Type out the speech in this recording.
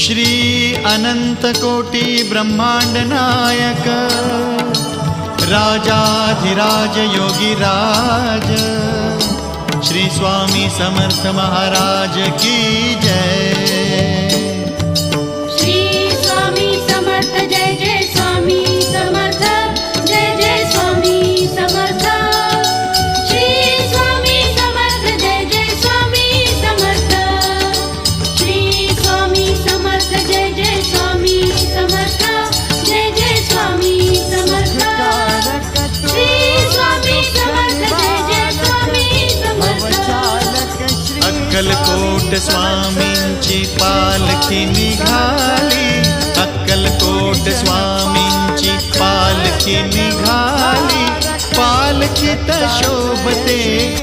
श्री अनंत कोटि ब्रह्मांड नायक राजाधिराज योगी राज श्री स्वामी समर्थ महाराज की अक्कलकोट स्वामींची पालखी निघाली. अक्कलकोट स्वामींची पालखी निघाली. पालखी शोभते